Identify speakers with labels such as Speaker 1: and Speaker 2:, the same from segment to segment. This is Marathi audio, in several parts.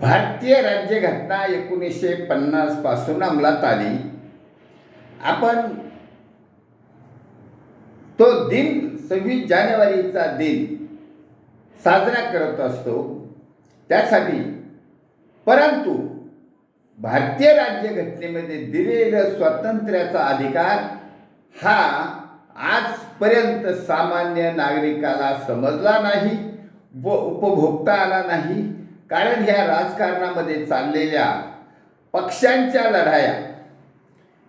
Speaker 1: भारतीय राज्यघटना एकोणीसशे पन्नासपासून अंमलात आली. आपण तो दिन सव्वीस जानेवारीचा दिन साजरा करत असतो. त्यासाठी परंतु भारतीय राज्यघटनेमध्ये दिलेलं स्वातंत्र्याचा अधिकार हा आजपर्यंत सामान्य नागरिकाला समजला नाही व उपभोगता आला नाही. कारण ह्या राजकारणामध्ये चाललेल्या पक्षांच्या लढाया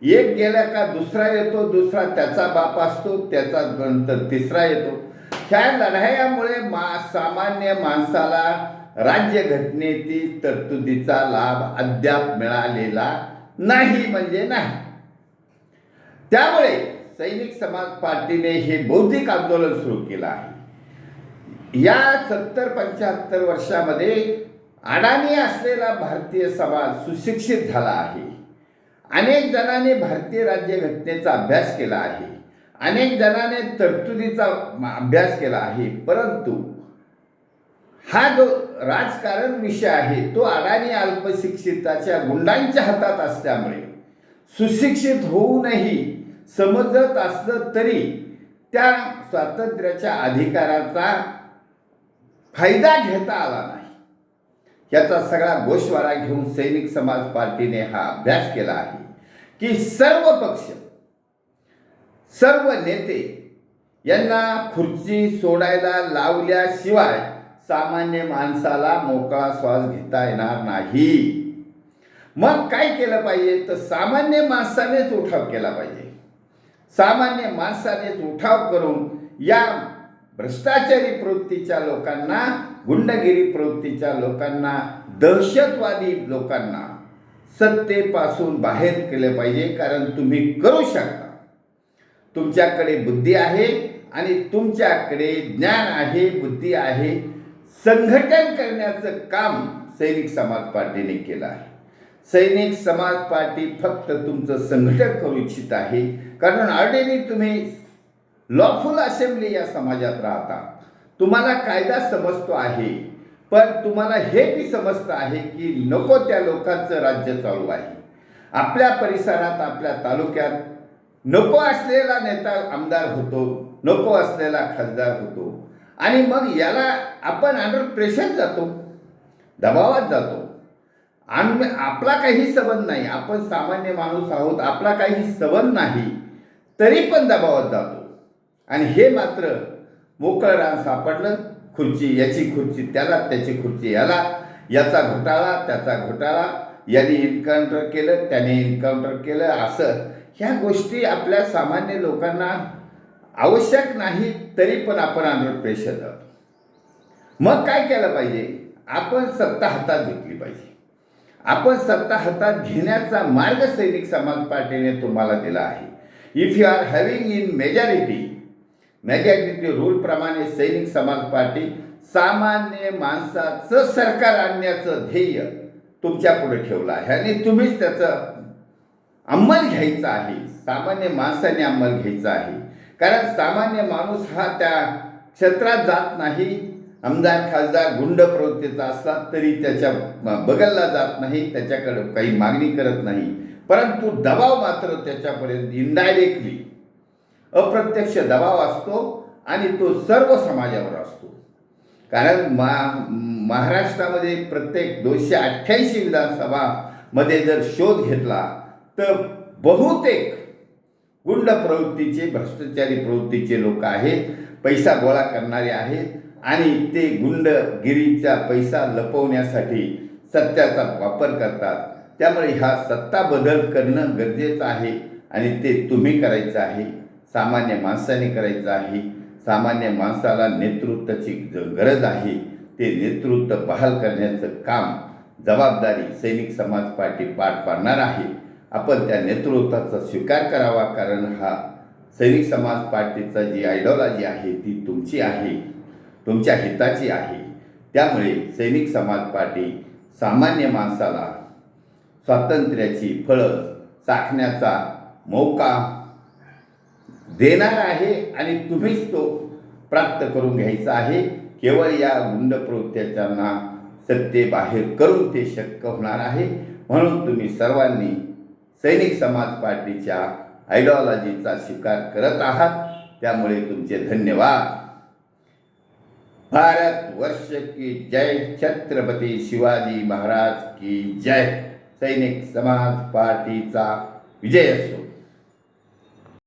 Speaker 1: एक गेला का दुसरा येतो दुसरा त्याचा बाप असतो त्याचा नंतर तिसरा येतो. ह्या लढायामुळे मा सामान्य माणसाला राज्यघटनेतील तरतुदीचा लाभ अद्याप मिळालेला नाही म्हणजे नाही. त्यामुळे सैनिक समाज पार्टीने हे बौद्धिक आंदोलन सुरू केलं आहे. या सत्तर पंच्याहत्तर वर्षामध्ये अडाणी असलेला भारतीय समाज सुशिक्षित झाला आहे. अनेक जणांनी भारतीय राज्यघटनेचा अभ्यास केला आहे. अनेक जणांनी तरतुदीचा अभ्यास केला आहे. परंतु हा जो राजकारण विषय आहे तो अडाणी अल्पशिक्षिताच्या गुंडांच्या हातात असल्यामुळे सुशिक्षित होऊनही समजत असलं तरी त्या स्वातंत्र्याच्या अधिकाराचा फायदा घेता आला नाही. याचा सगळा गोषवारा घेऊन सैनिक समाज पार्टीने हा अभ्यास केला आहे की सर्व पक्ष सर्व नेते यांना खुर्ची सोडायला लावल्याशिवाय सामान्य माणसाला मोकळा श्वास घेता येणार नाही. मग काय केलं पाहिजे? तर सामान्य माणसानेच उठाव केला पाहिजे. सामान्य माणसानेच उठाव करून या भ्रष्टाचारी प्रवृत्तीच्या लोकांना गुंडगिरी प्रवृत्तीच्या लोकांना दहशतवादी लोकांना सत्तेपासून बाहेर केले पाहिजे कारण तुम्ही करू शकता. तुमच्याकडे बुद्धी आहे आणि तुमच्याकडे ज्ञान आहे बुद्धी आहे. संघटन करण्याचं काम सैनिक समाज पार्टीने केलं आहे. सैनिक समाज पार्टी फक्त तुमचं संघटन करू इच्छित आहे. कारण ऑलरेडी तुम्ही लॉफुल असेंब्ली या समाजात राहता. तुम्हाला कायदा समजतो आहे पण तुम्हाला हे बी समजतं आहे की नको त्या लोकांचं राज्य चालू आहे. आपल्या परिसरात आपल्या तालुक्यात नको असलेला नेता आमदार होतो नको असलेला खासदार होतो. आणि मग याला आपण अंडर प्रेशर जातो दबावात जातो. आणि आपला काही संबंध नाही. आपण सामान्य माणूस आहोत आपला काही संबंध नाही तरी पण दबावात जातो. आणि हे मात्र मोकळं रान सापडलं खुर्ची याची खुर्ची त्याला त्याची खुर्ची याला याचा घोटाळा त्याचा घोटाळा. याने एन्काउंटर केलं त्याने एन्काउंटर केलं. असं ह्या गोष्टी आपल्या सामान्य लोकांना आवश्यक नाही तरी पण आपण अंडर प्रेशर जातो मग काय केलं पाहिजे? आपण सत्ता हातात घेतली पाहिजे. आपण सत्ता हातात घेण्याचा मार्ग सैनिक समाज पार्टीने तुम्हाला दिला आहे. If you are having in majority majority रूलप्रमाणे Sainik Samaj party सामान्य माणसाचं सरकार आणण्याचं ध्येय तुमच्यापुढे ठेवलं आहे. आणि तुम्हीच त्याचं अंमल घ्यायचा आहे. सामान्य माणसाने अंमल घ्यायचा आहे. कारण सामान्य माणूस हा त्या क्षेत्रात जात नाही. आमदार खासदार गुंड प्रवृत्तीचा असला तरी त्याच्या बगलला जात नाही त्याच्याकडे काही मागणी करत नाही. परंतु दबाव मात्र त्याच्यापर्यंत इनडायरेक्टली अप्रत्यक्ष दबाव असतो आणि तो सर्व समाजावर असतो. कारण मा महाराष्ट्रामध्ये प्रत्येक दोनशे अठ्ठ्याऐंशी विधानसभामध्ये जर शोध घेतला तर बहुतेक गुंड प्रवृत्तीचे भ्रष्टाचारी प्रवृत्तीचे लोक आहेत पैसा गोळा करणारे आहेत आणि ते गुंडगिरीचा पैसा लपवण्यासाठी सत्याचा वापर करतात. त्यामुळे हा सत्ता बदल करणं गरजेचं आहे आणि ते तुम्ही करायचं आहे. सामान्य माणसाने करायचं आहे. सामान्य माणसाला नेतृत्वाची ज- गरज आहे. ते नेतृत्व बहाल करण्याचं काम जबाबदारी सैनिक समाज पार्टी पार पाडणार आहे. आपण त्या नेतृत्वाचा स्वीकार करावा कारण हा सैनिक समाज पार्टीचा जी आयडिओलॉजी आहे ती तुमची आहे. तुमच्या हिताची आहे. त्यामुळे सैनिक समाज पार्टी सामान्य माणसाला स्वातंत्र्याची फळं चाखण्याचा मौका देणार आहे आणि तुम्हीच तो प्राप्त करून घ्यायचा आहे. केवळ या गुंड प्रवृत्त्याच्यांना सत्तेबाहेर करून ते शक्य होणार आहे. म्हणून तुम्ही सर्वांनी सैनिक समाज पार्टीच्या आयडिओलॉजीचा स्वीकार करत आहात. त्यामुळे तुमचे धन्यवाद. भारत वर्ष की जय. छत्रपती शिवाजी महाराज की जय. सैनिक समाज पार्टीचा विजय असो.